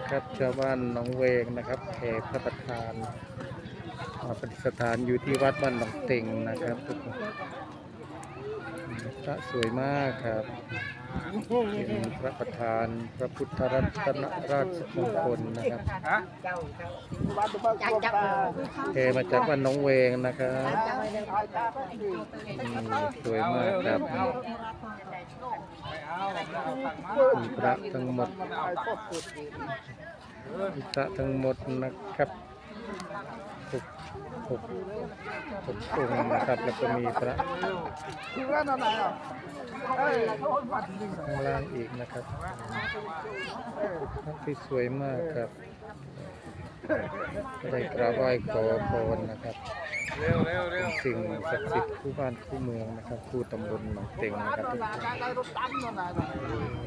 นะครับชาวบ้านหนองเวงนะครับแห่พระประธานมาประดิษฐานอยู่ที่วัดบ้านหนองเต็งนะครับทุกคนพระสวยมากครับเป็นพระประธานพระพุทธรัตนราชมงคลนะครับจังจังแห่มาจากบ้านหนองเวงนะครับสวยมากครับ พระทั้งหมดพระทั้งหมดนะครับหกหกหกองค์นะครับแล้วก็มีพระข้างล่างอีกนะครับพระที่สวยมากครับ ได้กราบไหว้ขอพรนะครับเป็นสิ่งศักดิ์สิทธิ์คู่บ้านคู่เมืองนะครับ คู่ตำบลหนองเต็งนะครับทุกท่านครับ